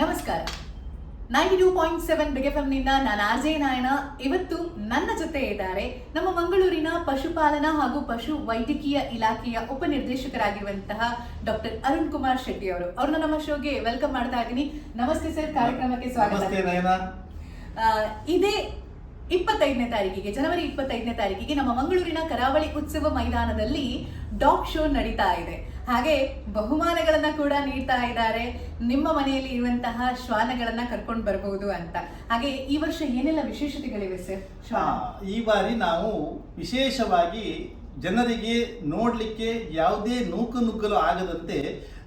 ನಮಸ್ಕಾರ. Ninety two point seven big ಎಫ್ನಿಂದ ನಾನು RJ ನಾಯಣ ಇವತ್ತು ನನ್ನ ಜೊತೆ ಇದ್ದಾರೆ ನಮ್ಮ ಮಂಗಳೂರಿನ ಪಶುಪಾಲನಾ ಹಾಗೂ ಪಶು ವೈದ್ಯಕೀಯ ಇಲಾಖೆಯ ಉಪನಿರ್ದೇಶಕರಾಗಿರುವಂತಹ ಡಾಕ್ಟರ್ ಅರುಣ್ ಕುಮಾರ್ ಶೆಟ್ಟಿ ಅವರು. ಅವ್ರನ್ನ ನಮ್ಮ ಶೋಗೆ ವೆಲ್ಕಮ್ ಮಾಡ್ತಾ ಇದ್ದೀನಿ. ನಮಸ್ತೆ ಸರ್ ಕಾರ್ಯಕ್ರಮಕ್ಕೆ ಸ್ವಾಗತ. ಇದೇ ಇಪ್ಪತ್ತೈದನೇ ತಾರೀಕಿಗೆ ಜನವರಿ ಇಪ್ಪತ್ತೈದನೇ ತಾರೀಕಿಗೆ ನಮ್ಮ ಮಂಗಳೂರಿನ ಕರಾವಳಿ ಉತ್ಸವ ಮೈದಾನದಲ್ಲಿ ಡಾಗ್ ಶೋ ನಡೀತಾ ಇದೆ. ಹಾಗೆ ಬಹುಮಾನಗಳನ್ನ ಕೂಡ ನೀಡ್ತಾ ಇದ್ದಾರೆ. ನಿಮ್ಮ ಮನೆಯಲ್ಲಿ ಇರುವಂತಹ ಶ್ವಾನಗಳನ್ನ ಕರ್ಕೊಂಡು ಬರಬಹುದು ಅಂತ. ಹಾಗೆ ಈ ವರ್ಷ ಏನೆಲ್ಲ ವಿಶೇಷತೆಗಳಿವೆ ಸರ್? ಈ ಬಾರಿ ನಾವು ವಿಶೇಷವಾಗಿ ಜನರಿಗೆ ನೋಡಲಿಕ್ಕೆ ಯಾವುದೇ ನೂಕು ನುಗ್ಗಲು ಆಗದಂತೆ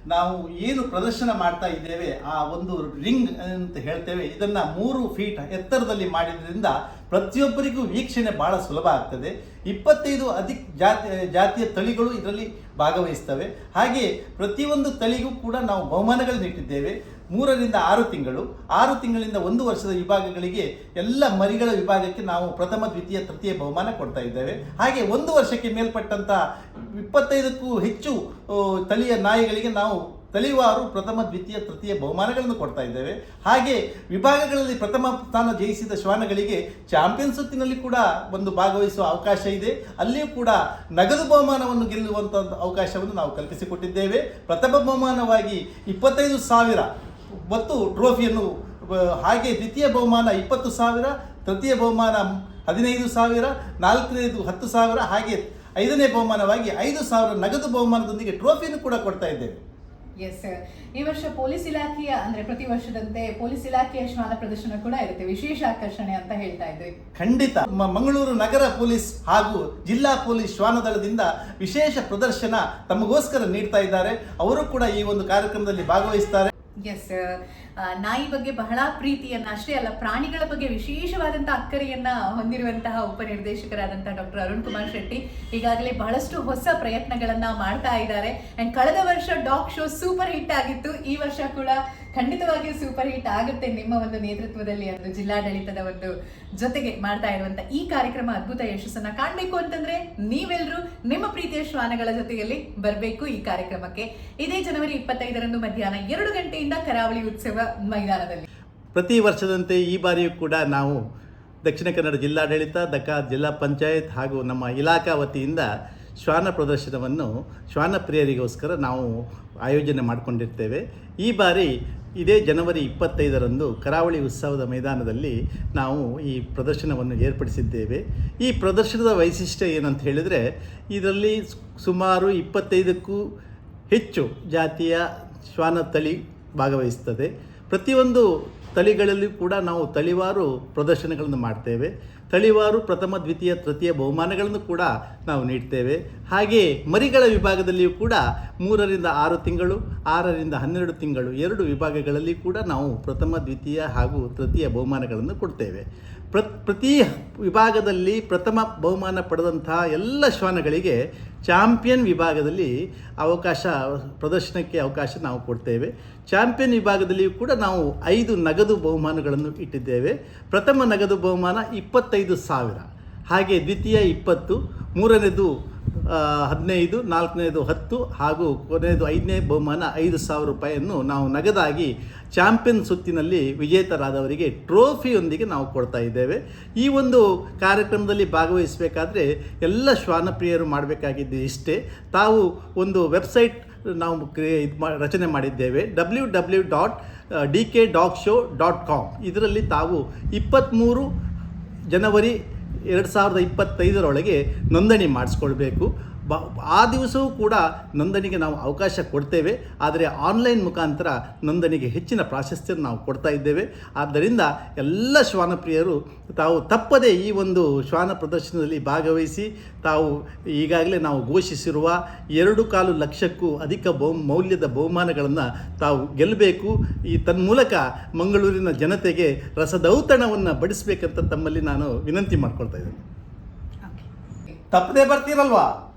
ನಾವು ಏನು ಪ್ರದರ್ಶನ ಮಾಡ್ತಾ ಇದ್ದೇವೆ, ಆ ಒಂದು ರಿಂಗ್ ಅಂತ ಹೇಳ್ತೇವೆ, ಇದನ್ನ ಮೂರು ಫೀಟ್ ಎತ್ತರದಲ್ಲಿ ಮಾಡಿದ್ರಿಂದ ಪ್ರತಿಯೊಬ್ಬರಿಗೂ ವೀಕ್ಷಣೆ ಬಹಳ ಸುಲಭ ಆಗ್ತದೆ. ಇಪ್ಪತ್ತೈದು ಅಧಿಕ ಜಾತಿ, ಜಾತಿಯ ತಳಿಗಳು ಇದರಲ್ಲಿ ಭಾಗವಹಿಸ್ತವೆ. ಹಾಗೆ ಪ್ರತಿಯೊಂದು ತಳಿಗೂ ಕೂಡ ನಾವು ಬಹುಮಾನಗಳನ್ನು ಇಟ್ಟಿದ್ದೇವೆ. ಮೂರರಿಂದ ಆರು ತಿಂಗಳು, ಆರು ತಿಂಗಳಿಂದ ಒಂದು ವರ್ಷದ ವಿಭಾಗಗಳಿಗೆ ಎಲ್ಲ ಮರಿಗಳ ವಿಭಾಗಕ್ಕೆ ನಾವು ಪ್ರಥಮ, ದ್ವಿತೀಯ, ತೃತೀಯ ಬಹುಮಾನ ಕೊಡ್ತಾ ಇದ್ದೇವೆ. ಹಾಗೆ ಒಂದು ವರ್ಷಕ್ಕೆ ಮೇಲ್ಪಟ್ಟಂಥ ಇಪ್ಪತ್ತೈದಕ್ಕೂ ಹೆಚ್ಚು ತಳಿಯ ನಾಯಿಗಳಿಗೆ ನಾವು ತಳಿವಾರು ಪ್ರಥಮ, ದ್ವಿತೀಯ, ತೃತೀಯ ಬಹುಮಾನಗಳನ್ನು ಕೊಡ್ತಾ ಇದ್ದೇವೆ. ಹಾಗೆ ವಿಭಾಗಗಳಲ್ಲಿ ಪ್ರಥಮ ಸ್ಥಾನ ಜಯಿಸಿದ ಶ್ವಾನಗಳಿಗೆ ಚಾಂಪಿಯನ್ ಕೂಡ ಒಂದು ಭಾಗವಹಿಸುವ ಅವಕಾಶ ಇದೆ. ಅಲ್ಲಿಯೂ ಕೂಡ ನಗದು ಬಹುಮಾನವನ್ನು ಗೆಲ್ಲುವಂಥ ಅವಕಾಶವನ್ನು ನಾವು ಕಲ್ಪಿಸಿಕೊಟ್ಟಿದ್ದೇವೆ. ಪ್ರಥಮ ಬಹುಮಾನವಾಗಿ ಇಪ್ಪತ್ತೈದು ಸಾವಿರ ಮತ್ತು ಟ್ರೋಫಿಯನ್ನು ಹಾಗೆ ದ್ವಿತೀಯ ಬಹುಮಾನ ಇಪ್ಪತ್ತು ಸಾವಿರ ತೃತೀಯ ಬಹುಮಾನ ಹದಿನೈದು ಸಾವಿರ ನಾಲ್ಕನೇದು ಹತ್ತು ಸಾವಿರ ಹಾಗೆ ಐದನೇ ಬಹುಮಾನವಾಗಿ ಐದು ಸಾವಿರ ನಗದು ಬಹುಮಾನದೊಂದಿಗೆ ಟ್ರೋಫಿಯನ್ನು ಕೂಡ ಕೊಡ್ತಾ ಇದ್ದೇವೆ. ಎಸ್ ಈ ವರ್ಷ ಪೊಲೀಸ್ ಇಲಾಖೆಯ ಅಂದ್ರೆ ಪ್ರತಿ ವರ್ಷದಂತೆ ಪೊಲೀಸ್ ಇಲಾಖೆಯ ಶ್ವಾನ ಪ್ರದರ್ಶನ ಕೂಡ ಇರುತ್ತೆ. ವಿಶೇಷ ಆಕರ್ಷಣೆ ಅಂತ ಹೇಳ್ತಾ ಇದ್ವಿ ಖಂಡಿತ. ಮಂಗಳೂರು ನಗರ ಪೊಲೀಸ್ ಹಾಗೂ ಜಿಲ್ಲಾ ಪೊಲೀಸ್ ಶ್ವಾನದಳದಿಂದ ವಿಶೇಷ ಪ್ರದರ್ಶನ ತಮಗೋಸ್ಕರ ನೀಡ್ತಾ ಇದ್ದಾರೆ. ಅವರು ಕೂಡ ಈ ಒಂದು ಕಾರ್ಯಕ್ರಮದಲ್ಲಿ ಭಾಗವಹಿಸ್ತಾರೆ. ಎಸ್ ನಾಯಿ ಬಗ್ಗೆ ಬಹಳ ಪ್ರೀತಿಯನ್ನ, ಅಷ್ಟೇ ಅಲ್ಲ, ಪ್ರಾಣಿಗಳ ಬಗ್ಗೆ ವಿಶೇಷವಾದಂತ ಅಕ್ಕರೆಯನ್ನ ಹೊಂದಿರುವಂತಹ ಉಪನಿರ್ದೇಶಕರಾದಂತಹ ಡಾಕ್ಟರ್ ಅರುಣ್ ಕುಮಾರ್ ಶೆಟ್ಟಿ ಈಗಾಗಲೇ ಬಹಳಷ್ಟು ಹೊಸ ಪ್ರಯತ್ನಗಳನ್ನ ಮಾಡ್ತಾ ಇದ್ದಾರೆ. ಅಂಡ್ ಕಳೆದ ವರ್ಷ ಡಾಗ್ ಶೋ ಸೂಪರ್ ಹಿಟ್ ಆಗಿತ್ತು. ಈ ವರ್ಷ ಕೂಡ ಖಂಡಿತವಾಗಿಯೂ ಸೂಪರ್ ಹಿಟ್ ಆಗುತ್ತೆ ನಿಮ್ಮ ಒಂದು ನೇತೃತ್ವದಲ್ಲಿ ಒಂದು ಜಿಲ್ಲಾಡಳಿತದ ಒಂದು ಜೊತೆಗೆ ಮಾಡ್ತಾ ಇರುವಂತ ಈ ಕಾರ್ಯಕ್ರಮ ಅದ್ಭುತ ಯಶಸ್ಸನ್ನ ಕಾಣಬೇಕು ಅಂತಂದ್ರೆ ನೀವೆಲ್ಲರೂ ನಿಮ್ಮ ಪ್ರೀತಿಯ ಶ್ವಾನಗಳ ಜೊತೆಯಲ್ಲಿ ಬರಬೇಕು ಈ ಕಾರ್ಯಕ್ರಮಕ್ಕೆ. ಇದೇ ಜನವರಿ ಇಪ್ಪತ್ತೈದರಂದು ಮಧ್ಯಾಹ್ನ ಎರಡು ಗಂಟೆಯಿಂದ ಕರಾವಳಿ ಉತ್ಸವ ಮೈದಾನದಲ್ಲಿ. ಪ್ರತಿ ವರ್ಷದಂತೆ ಈ ಬಾರಿಯೂ ಕೂಡ ನಾವು ದಕ್ಷಿಣ ಕನ್ನಡ ಜಿಲ್ಲಾಡಳಿತ ದಕ್ಕ ಜಿಲ್ಲಾ ಪಂಚಾಯತ್ ಹಾಗೂ ನಮ್ಮ ಇಲಾಖಾ ವತಿಯಿಂದ ಶ್ವಾನ ಪ್ರದರ್ಶನವನ್ನು, ಶ್ವಾನ ಪ್ರಿಯರಿಗೋಸ್ಕರ ನಾವು ಆಯೋಜನೆ ಮಾಡಿಕೊಂಡಿರ್ತೇವೆ. ಈ ಬಾರಿ ಇದೇ ಜನವರಿ ಇಪ್ಪತ್ತೈದರಂದು ಕರಾವಳಿ ಉತ್ಸವದ ಮೈದಾನದಲ್ಲಿ ನಾವು ಈ ಪ್ರದರ್ಶನವನ್ನು ಏರ್ಪಡಿಸಿದ್ದೇವೆ. ಈ ಪ್ರದರ್ಶನದ ವೈಶಿಷ್ಟ್ಯ ಏನಂತ ಹೇಳಿದರೆ, ಇದರಲ್ಲಿ ಸುಮಾರು ಇಪ್ಪತ್ತೈದಕ್ಕೂ ಹೆಚ್ಚು ಜಾತಿಯ ಶ್ವಾನ ತಳಿ ಭಾಗವಹಿಸ್ತದೆ ಪ್ರತಿಯೊಂದು ತಳಿಗಳಲ್ಲಿ ಕೂಡ ನಾವು ತಳಿವಾರು ಪ್ರದರ್ಶನಗಳನ್ನು ಮಾಡ್ತೇವೆ. ತಳಿವಾರು ಪ್ರಥಮ, ದ್ವಿತೀಯ, ತೃತೀಯ ಬಹುಮಾನಗಳನ್ನು ಕೂಡ ನಾವು ನೀಡ್ತೇವೆ. ಹಾಗೆಯೇ ಮರಿಗಳ ವಿಭಾಗದಲ್ಲಿಯೂ ಕೂಡ ಮೂರರಿಂದ ಆರು ತಿಂಗಳು, ಆರರಿಂದ ಹನ್ನೆರಡು ತಿಂಗಳು ಎರಡು ವಿಭಾಗಗಳಲ್ಲಿ ಕೂಡ ನಾವು ಪ್ರಥಮ, ದ್ವಿತೀಯ ಹಾಗೂ ತೃತೀಯ ಬಹುಮಾನಗಳನ್ನು ಕೊಡ್ತೇವೆ. ಪ್ರ, ಪ್ರತಿ ವಿಭಾಗದಲ್ಲಿ ಪ್ರಥಮ ಬಹುಮಾನ ಪಡೆದಂತಹ ಎಲ್ಲ ಶ್ವಾನಗಳಿಗೆ ಚಾಂಪಿಯನ್ ವಿಭಾಗದಲ್ಲಿ ಅವಕಾಶ, ಪ್ರದರ್ಶನಕ್ಕೆ ಅವಕಾಶ ನಾವು ಕೊಡ್ತೇವೆ. ಚಾಂಪಿಯನ್ ವಿಭಾಗದಲ್ಲಿಯೂ ಕೂಡ ನಾವು ಐದು ನಗದು ಬಹುಮಾನಗಳನ್ನು ಇಟ್ಟಿದ್ದೇವೆ. ಪ್ರಥಮ ನಗದು ಬಹುಮಾನ ಇಪ್ಪತ್ತೈದು ಸಾವಿರ, ಹಾಗೆ ದ್ವಿತೀಯ ಇಪ್ಪತ್ತು, ಮೂರನೇದು ಹದಿನೈದು, ನಾಲ್ಕನೇದು ಹತ್ತು ಹಾಗೂ ಕೊನೆಯದು ಐದನೇ ಬಹುಮಾನ ಐದು ಸಾವಿರ ರೂಪಾಯಿಯನ್ನು ನಾವು ನಗದಾಗಿ ಚಾಂಪಿಯನ್ ಸುತ್ತಿನಲ್ಲಿ ವಿಜೇತರಾದವರಿಗೆ ಟ್ರೋಫಿಯೊಂದಿಗೆ ನಾವು ಕೊಡ್ತಾ ಇದ್ದೇವೆ. ಈ ಒಂದು ಕಾರ್ಯಕ್ರಮದಲ್ಲಿ ಭಾಗವಹಿಸಬೇಕಾದ್ರೆ ಎಲ್ಲ ಶ್ವಾನಪ್ರಿಯರು ಮಾಡಬೇಕಾಗಿದ್ದು ಇಷ್ಟೇ. ತಾವು ಒಂದು ವೆಬ್ಸೈಟ್ ನಾವು ಕ್ರಿಯೆ ಇದು ಮಾ, ರಚನೆ ಮಾಡಿದ್ದೇವೆ. W W dot D K doc show dot com. ಇದರಲ್ಲಿ ತಾವು ಇಪ್ಪತ್ತ್ಮೂರು ಜನವರಿ ಎರಡು ಸಾವಿರದ ಇಪ್ಪತ್ತೈದರೊಳಗೆ ನೋಂದಣಿ ಮಾಡಿಸ್ಕೊಳ್ಬೇಕು. ಬ ಆ ದಿವಸವೂ ಕೂಡ ನೋಂದಣಿಗೆ ನಾವು ಅವಕಾಶ ಕೊಡ್ತೇವೆ. ಆದರೆ ಆನ್ಲೈನ್ ಮುಖಾಂತರ ನೋಂದಣಿಗೆ ಹೆಚ್ಚಿನ ಪ್ರಾಶಸ್ತ್ಯ ನಾವು ಕೊಡ್ತಾ ಇದ್ದೇವೆ. ಆದ್ದರಿಂದ ಎಲ್ಲ ಶ್ವಾನಪ್ರಿಯರು ತಾವು ತಪ್ಪದೆ ಈ ಒಂದು ಶ್ವಾನ ಪ್ರದರ್ಶನದಲ್ಲಿ ಭಾಗವಹಿಸಿ ತಾವು ಈಗಾಗಲೇ ನಾವು ಘೋಷಿಸಿರುವ ಎರಡು ಕಾಲು ಲಕ್ಷಕ್ಕೂ ಅಧಿಕ ಬಹು ಮೌಲ್ಯದ ಬಹುಮಾನಗಳನ್ನು ತಾವು ಗೆಲ್ಲಬೇಕು. ಈ ತನ್ಮೂಲಕ ಮಂಗಳೂರಿನ ಜನತೆಗೆ ರಸದೌತಣವನ್ನು ಬಡಿಸಬೇಕಂತ ತಮ್ಮಲ್ಲಿ ನಾನು ವಿನಂತಿ ಮಾಡ್ಕೊಳ್ತಾ ಇದ್ದೇನೆ. ತಪ್ಪದೇ ಬರ್ತೀರಲ್ವಾ?